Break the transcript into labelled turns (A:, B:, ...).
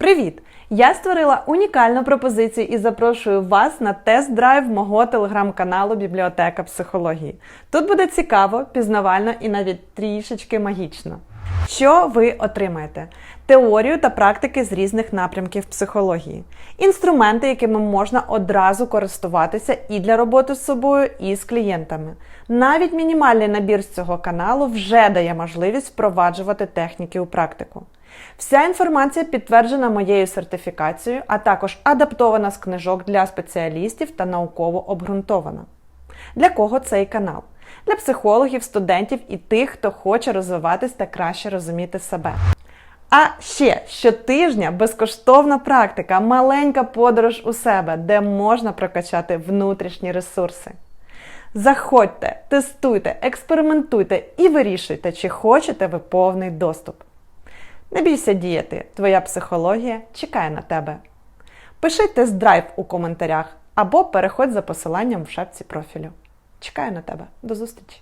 A: Привіт! Я створила унікальну пропозицію і запрошую вас на тест-драйв мого телеграм-каналу Бібліотека психології. Тут буде цікаво, пізнавально і навіть трішечки магічно. Що ви отримаєте? Теорію та практики з різних напрямків психології, інструменти, якими можна одразу користуватися і для роботи з собою, і з клієнтами. Навіть мінімальний набір з цього каналу вже дає можливість впроваджувати техніки у практику. Вся інформація підтверджена моєю сертифікацією, а також адаптована з книжок для спеціалістів та науково обґрунтована. Для кого цей канал? Для психологів, студентів і тих, хто хоче розвиватись та краще розуміти себе. А ще щотижня безкоштовна практика, маленька подорож у себе, де можна прокачати внутрішні ресурси. Заходьте, тестуйте, експериментуйте і вирішуйте, чи хочете ви повний доступ. Не бійся діяти, твоя психологія чекає на тебе. Пиши тест-драйв у коментарях або переходь за посиланням в шапці профілю. Чекаю на тебе. До зустрічі!